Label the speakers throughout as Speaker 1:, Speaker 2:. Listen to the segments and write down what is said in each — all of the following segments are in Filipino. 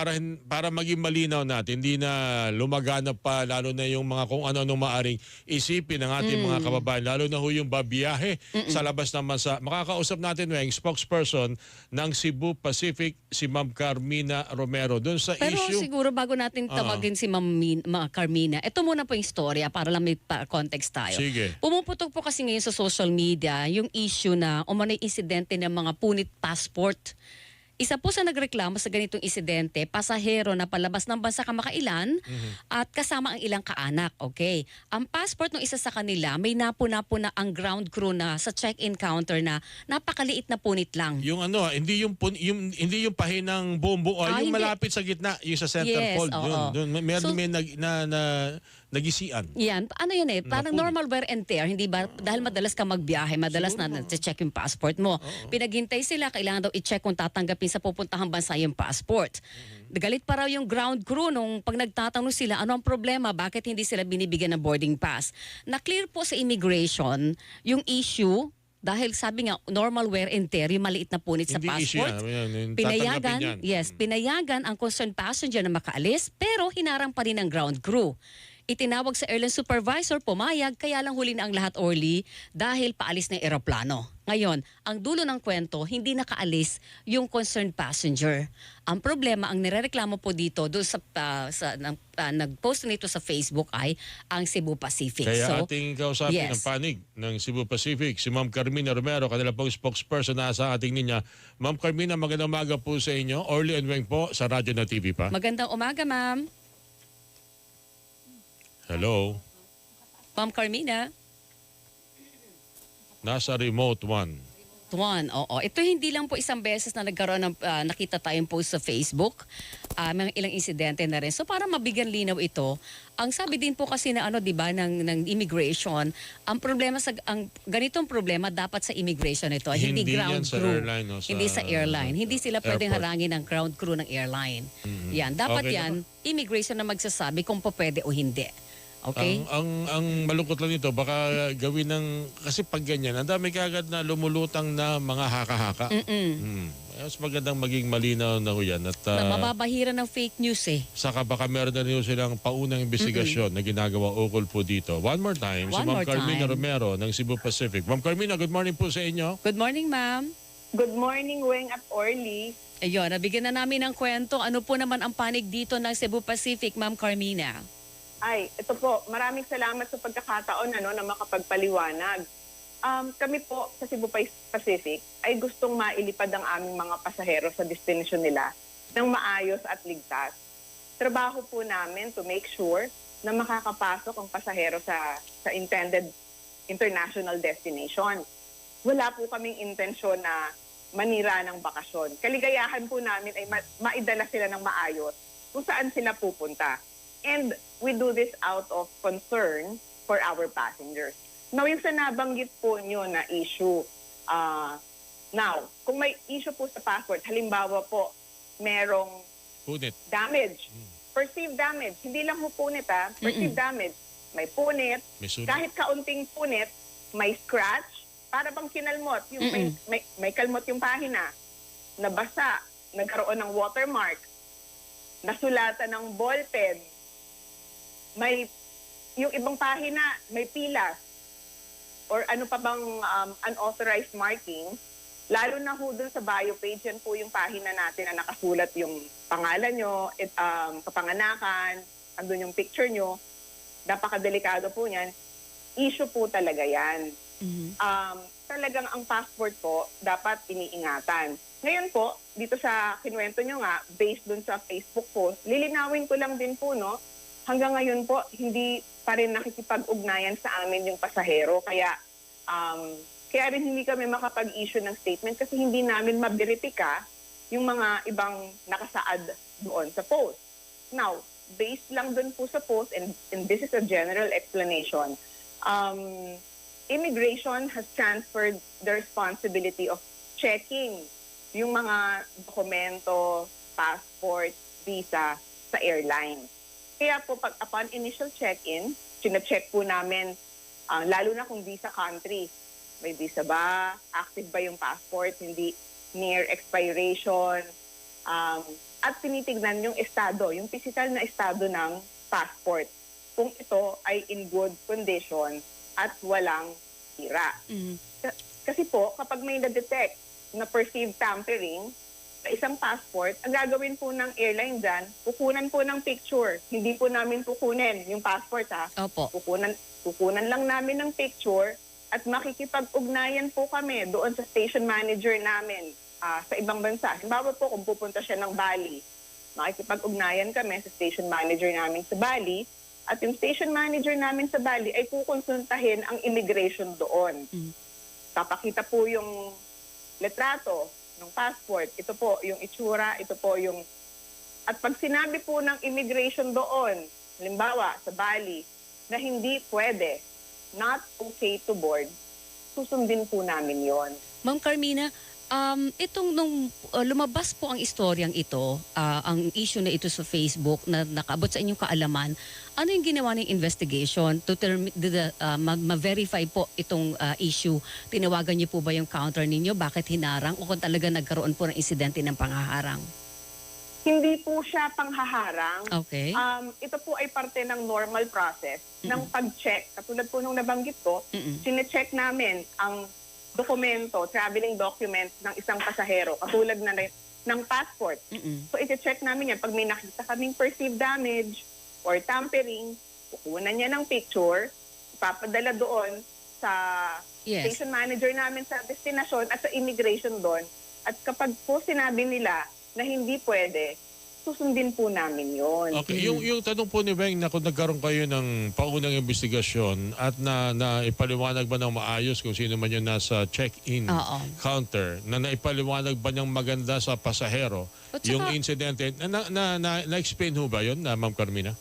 Speaker 1: para para maging malinaw natin, hindi na lumaganap pa lalo na yung mga kung ano-ano maaring isipin ng ating
Speaker 2: Mm.
Speaker 1: mga kababayan, lalo na ho yung babiyahe sa labas ng bansa. Makakausap natin yung spokesperson ng Cebu Pacific, si Ma'am Carmina Romero. Doon sa
Speaker 2: Pero
Speaker 1: issue,
Speaker 2: siguro bago natin tawagin si Ma'am Min, Ma Carmina, ito muna po yung istorya para lang may pa- context tayo.
Speaker 1: Sige.
Speaker 2: Pumuputok po kasi ngayon sa social media yung issue na umano'y insidente ng mga punit passport. Isa po sa nagreklamo sa ganitong insidente, pasahero na palabas ng bansa kamakailan
Speaker 1: Mhm.
Speaker 2: at kasama ang ilang kaanak. Okay. Ang passport ng isa sa kanila, may napo-napo na ang ground crew na sa check-in counter na napakaliit na punit lang.
Speaker 1: yung ano, ah, hindi yung, pun- yung hindi yung pahinang buong buo,
Speaker 2: Ah,
Speaker 1: yung
Speaker 2: hindi.
Speaker 1: malapit sa gitna, yung sa center
Speaker 2: Yes,
Speaker 1: fold. Yun, may, meron
Speaker 2: So-
Speaker 1: may nag, na, na, nagisian.
Speaker 2: Yan, ano yun eh, parang
Speaker 1: Napunit.
Speaker 2: normal wear and tear, hindi ba? Dahil madalas ka magbiyahe, madalas na check yung passport mo. Pinaghintay sila, kailangan daw i-check kung tatanggapin sa pupuntahang bansa yung passport. Galit pa raw yung ground crew nung pag nagtatanong sila, ano ang problema, bakit hindi sila binibigyan ng boarding pass? Na-clear po sa immigration yung issue dahil sabi nga, normal wear and tear, yung maliit na punit sa
Speaker 1: Hindi issue
Speaker 2: passport.
Speaker 1: yan. Yan,
Speaker 2: Pinayagan,
Speaker 1: yan.
Speaker 2: yes, pinayagan ang concerned passenger na makaalis pero hinarang pa rin ng ground crew. Itinawag sa airline supervisor, pumayag, kaya lang huli na ang lahat orly dahil paalis na eroplano. Ngayon, ang dulo ng kwento, hindi nakaalis yung concerned passenger. Ang problema, ang nirereklamo po dito, doon sa, ah, sa ah, nag-post nito sa Facebook ay ang Cebu Pacific.
Speaker 1: Kaya
Speaker 2: so,
Speaker 1: ating kausapin
Speaker 2: yes.
Speaker 1: ang panig ng Cebu Pacific, si Ma'am Carmina Romero, kanila pong spokesperson na sa ating ninya. Ma'am Carmina, magandang umaga po sa inyo. Orly and Weng po sa Radyo na TV pa.
Speaker 2: magandang umaga, ma'am.
Speaker 1: Hello.
Speaker 2: Ma'am Carmina.
Speaker 1: Nasa remote one.
Speaker 2: Tuan, oo. Ito hindi lang po isang beses na nagkaroon ng ah, nakita tayong post sa Facebook. Ah, mga ilang insidente na rin. So para mabigyan linaw ito, ang sabi din po kasi na ano, 'di ba, ng ng immigration, ang problema sa ang ganitong problema dapat sa immigration ito, hindi,
Speaker 1: Hindi
Speaker 2: ground
Speaker 1: yan sa
Speaker 2: crew.
Speaker 1: airline, no, sa
Speaker 2: hindi sa airline. Hindi sila pwedeng
Speaker 1: airport.
Speaker 2: harangin ng ground crew ng airline. Yan, dapat
Speaker 1: Okay
Speaker 2: yan immigration na magsasabi kung po pwede o hindi. Okay?
Speaker 1: Ang, ang, ang malungkot lang nito, baka gawin ng, kasi pag ganyan, ang dami kagad na lumulutang na mga haka-haka.
Speaker 2: Mm-mm.
Speaker 1: Hmm. Mas magandang maging malinaw na ho yan. At
Speaker 2: Na
Speaker 1: ah,
Speaker 2: mababahiran ng fake news eh.
Speaker 1: saka baka meron na rin ho silang paunang investigasyon na ginagawa ukol po dito. One more time, si
Speaker 2: One
Speaker 1: Ma'am
Speaker 2: more
Speaker 1: Carmina
Speaker 2: time.
Speaker 1: Romero ng Cebu Pacific. Ma'am Carmina, good morning po sa inyo.
Speaker 2: Good morning, ma'am.
Speaker 3: Good morning, Weng at Orly.
Speaker 2: Ayun, nabigyan na namin ng kwento. Ano po naman ang panig dito ng Cebu Pacific, Ma'am Carmina?
Speaker 3: Ay, ito po, maraming salamat sa pagkakataon ano, na makapagpaliwanag. Um, kami po sa Cebu Pacific ay gustong mailipad ang aming mga pasahero sa destination nila ng maayos at ligtas. Trabaho po namin to make sure na makakapasok ang pasahero sa, sa intended international destination. Wala po kaming intensyon na manira ng bakasyon. Kaligayahan po namin ay ma- maidala sila ng maayos kung saan sila pupunta. And we do this out of concern for our passengers. Now, yung sa nabanggit po nyo na issue, ah, now, kung may issue po sa passport, halimbawa po, merong
Speaker 1: Punit.
Speaker 3: damage, perceived damage, hindi lang po punit ha, perceived damage, may punit,
Speaker 1: May sunog.
Speaker 3: kahit kaunting punit, may scratch, para bang kinalmot, yung may,
Speaker 2: Mm-mm.
Speaker 3: may, may kalmot yung pahina, nabasa, nagkaroon ng watermark, nasulatan ng ballpen, may yung ibang pahina, may pilas, or ano pa bang um, unauthorized marking, lalo na ho dun sa bio page, yan po yung pahina natin na nakasulat yung pangalan nyo, it, um, kapanganakan, andun yung picture nyo, napakadelikado po niyan, issue po talaga yan. Um, talagang ang passport po, dapat iniingatan. Ngayon po, dito sa kinuwento nyo nga, based dun sa Facebook post, lilinawin ko lang din po, no, hanggang ngayon po, hindi pa rin nakikipag-ugnayan sa amin yung pasahero. Kaya, um, kaya rin hindi kami makapag-issue ng statement kasi hindi namin mabiritika yung mga ibang nakasaad doon sa post. Now, based lang doon po sa post, and, and this is a general explanation, um, immigration has transferred the responsibility of checking yung mga dokumento, passport, visa sa airline. Kaya po pag upon initial check-in, sina-check po namin, ah, lalo na kung visa country, may visa ba, active ba yung passport, hindi near expiration, um, at tinitignan yung estado, yung physical na estado ng passport. Kung ito ay in good condition at walang sira.
Speaker 2: Mhm.
Speaker 3: Ka- Kasi po, kapag may na-detect na perceived tampering isang passport, ang gagawin po ng airline dyan, kukunan po ng picture. Hindi po namin kukunin yung passport ha.
Speaker 2: Opo.
Speaker 3: Kukunan, kukunan lang namin ng picture at makikipag-ugnayan po kami doon sa station manager namin ah, sa ibang bansa. Halimbawa po kung pupunta siya ng Bali, makikipag-ugnayan kami sa station manager namin sa Bali at yung station manager namin sa Bali ay kukonsultahin ang immigration doon.
Speaker 2: Mhm.
Speaker 3: Papakita po yung letrato ng passport. Ito po yung itsura, ito po yung... At pag sinabi po ng immigration doon, halimbawa sa Bali, na hindi pwede, not okay to board, susundin po namin yon.
Speaker 2: Ma'am Carmina, um, itong nung uh, lumabas po ang istoryang ito, ah, ang issue na ito sa Facebook na nakaabot sa inyong kaalaman, ano yung ginawa ng investigation to term- the, mag- ma-verify po itong ah, issue? Tinawagan niyo po ba yung counter ninyo? Bakit hinarang? O kung talaga nagkaroon po ng insidente ng panghaharang?
Speaker 3: Hindi po siya panghaharang.
Speaker 2: Okay.
Speaker 3: Um, ito po ay parte ng normal process ng pag-check. Katulad po nung nabanggit ko,
Speaker 2: Mm-mm.
Speaker 3: sinecheck namin ang dokumento, traveling document ng isang pasahero, katulad na rin ng passport.
Speaker 2: Mm-mm.
Speaker 3: So, iti-check namin yan. Pag may nakita kaming perceived damage or tampering, kukunan niya ng picture, ipapadala doon sa
Speaker 2: Yes.
Speaker 3: station manager namin sa destinasyon at sa immigration doon. At kapag po sinabi nila na hindi pwede, susundin po namin yon.
Speaker 1: Okay, yung yung tanong po ni Weng na kung nagkaroon kayo ng paunang investigasyon at na na ipaliwanag ba ng maayos kung sino man yung nasa check-in
Speaker 2: Oo.
Speaker 1: counter na naipaliwanag ba niyang maganda sa pasahero
Speaker 2: At
Speaker 1: yung
Speaker 2: saka-
Speaker 1: insidente na na, na, na, na-explain ho ba yun na Ma'am Carmina?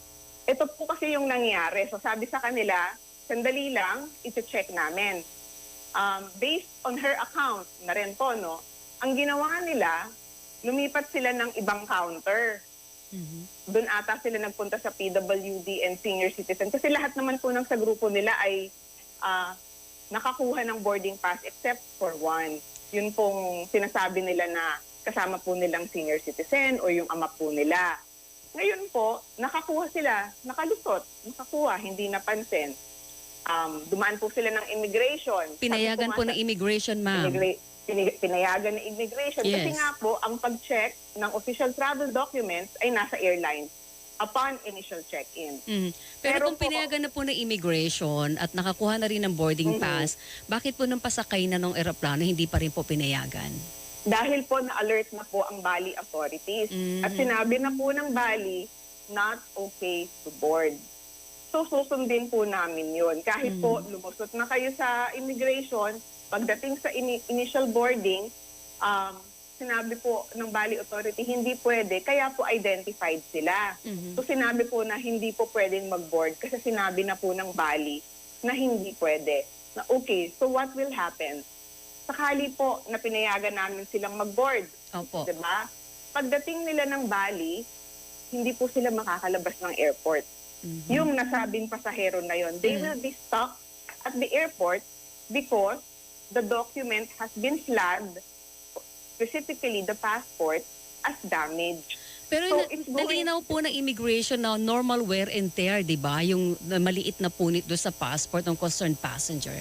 Speaker 3: Ito po kasi yung nangyari. So sabi sa kanila, sandali lang, iti-check namin. Um, based on her account na rin po, no, ang ginawa nila, lumipat sila ng ibang counter.
Speaker 2: Mhm.
Speaker 3: Doon ata sila nagpunta sa PWD and senior citizen. Kasi lahat naman po ng sa grupo nila ay ah, nakakuha ng boarding pass except for one. Yun pong sinasabi nila na kasama po nilang senior citizen o yung ama po nila. Ngayon po, nakakuha sila, nakalusot, nakakuha, hindi napansin. Um, dumaan po sila ng immigration.
Speaker 2: Pinayagan po ng immigration, ma'am.
Speaker 3: Immigra- pinayagan ng immigration. Kasi
Speaker 2: Yes.
Speaker 3: nga po, ang pag-check ng official travel documents ay nasa airline upon initial check-in.
Speaker 2: Mhm. Pero,
Speaker 3: Pero
Speaker 2: kung
Speaker 3: po-
Speaker 2: pinayagan na po ng immigration at nakakuha na rin ng boarding
Speaker 3: Mhm.
Speaker 2: pass, bakit po nung pasakay na ng eroplano hindi pa rin po pinayagan?
Speaker 3: Dahil po na-alert na po ang Bali authorities.
Speaker 2: Mhm.
Speaker 3: At sinabi na po ng Bali, not okay to board. So susundin po namin yun. Kahit po lumusot na kayo sa immigration, pagdating sa ini- initial boarding, um, sinabi po ng Bali authority, hindi pwede. Kaya po identified sila.
Speaker 2: Mhm.
Speaker 3: So sinabi po na hindi po pwedeng mag-board kasi sinabi na po ng Bali na hindi pwede. Na okay, so what will happen? Sakali po na pinayagan namin silang mag-board,
Speaker 2: Opo.
Speaker 3: 'di ba? Pagdating nila ng Bali, hindi po sila makakalabas ng airport.
Speaker 2: Mhm.
Speaker 3: Yung nasabing pasahero na yon, they
Speaker 2: Mhm.
Speaker 3: will be stuck at the airport because the document has been flagged, specifically the passport, as damaged.
Speaker 2: Pero
Speaker 3: So,
Speaker 2: na, nalinaw po ng immigration na normal wear and tear, di ba? Yung maliit na punit doon sa passport ng concerned passenger.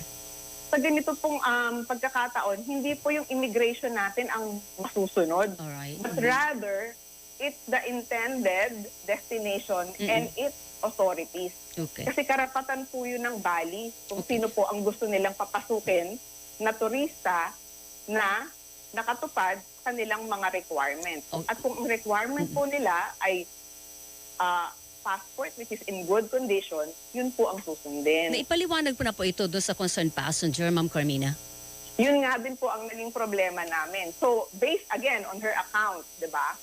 Speaker 3: Sa ganito pong um, pagkakataon, hindi po yung immigration natin ang masusunod.
Speaker 2: Alright.
Speaker 3: But
Speaker 2: Mhm.
Speaker 3: rather, it's the intended destination
Speaker 2: Mm-mm.
Speaker 3: and its authorities.
Speaker 2: Okay.
Speaker 3: Kasi karapatan po yun ng Bali kung sino po ang gusto nilang papasukin na turista na nakatupad sa kanilang mga requirements.
Speaker 2: Okay.
Speaker 3: At kung ang requirement po nila ay ah, passport which is in good condition, yun po ang susundin.
Speaker 2: Naipaliwanag po na po ito doon sa concerned passenger, Ma'am Carmina.
Speaker 3: Yun nga din po ang naging problema namin. So, based again on her account, di ba?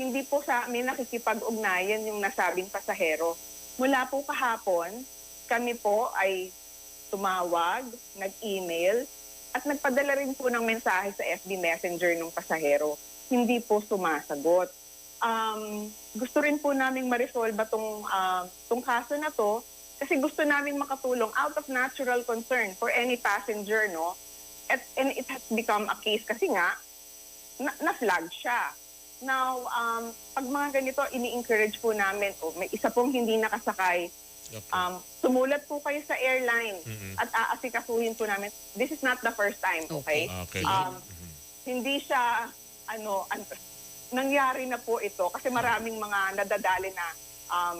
Speaker 3: Hindi po sa amin nakikipag-ugnayan yung nasabing pasahero. Mula po kahapon, kami po ay tumawag, nag-email, at nagpadala rin po ng mensahe sa FB Messenger ng pasahero. Hindi po sumasagot. Um, gusto rin po namin ma-resolve itong, ah, tong kaso na to kasi gusto namin makatulong out of natural concern for any passenger, no? At, and it has become a case kasi nga, na, na-flag siya. Now, um, pag mga ganito, ini-encourage po namin, o may isa pong hindi nakasakay,
Speaker 1: Okay.
Speaker 3: um, sumulat po kayo sa airline
Speaker 1: Mm-mm.
Speaker 3: at aasikasuhin po namin. This is not the first time, okay?
Speaker 1: Okay.
Speaker 3: Um,
Speaker 1: Mhm.
Speaker 3: hindi siya, ano, an- nangyari na po ito kasi maraming mga nadadali na um,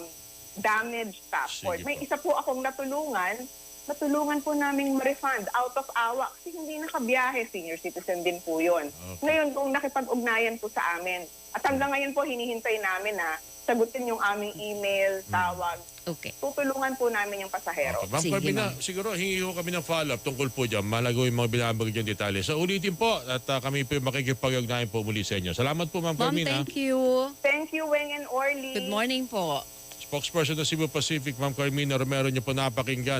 Speaker 3: damaged passport.
Speaker 1: Sige
Speaker 3: May
Speaker 1: po.
Speaker 3: isa po akong natulungan, natulungan po naming ma-refund out of awa kasi hindi nakabiyahe, senior citizen din po yun.
Speaker 1: Okay.
Speaker 3: Ngayon, kung nakipag-ugnayan po sa amin, at hanggang ngayon po hinihintay namin na sagutin yung aming email, tawag,
Speaker 2: Okay.
Speaker 3: tutulungan po namin yung pasahero.
Speaker 1: Okay. Ma'am
Speaker 2: Sige,
Speaker 1: Carmina,
Speaker 2: ma'am.
Speaker 1: siguro hingi ko kami ng follow-up tungkol po dyan. Malago yung mga binabag dyan detalye. So ulitin po at ah, kami po yung makikipag-ugnayan po muli sa inyo. Salamat po Ma'am
Speaker 2: Ma'am,
Speaker 1: Carmina.
Speaker 2: thank you.
Speaker 3: Thank you, Weng and Orly.
Speaker 2: Good morning po.
Speaker 1: Spokesperson ng Cebu Pacific, Ma'am Carmina Romero niyo po napakinggan.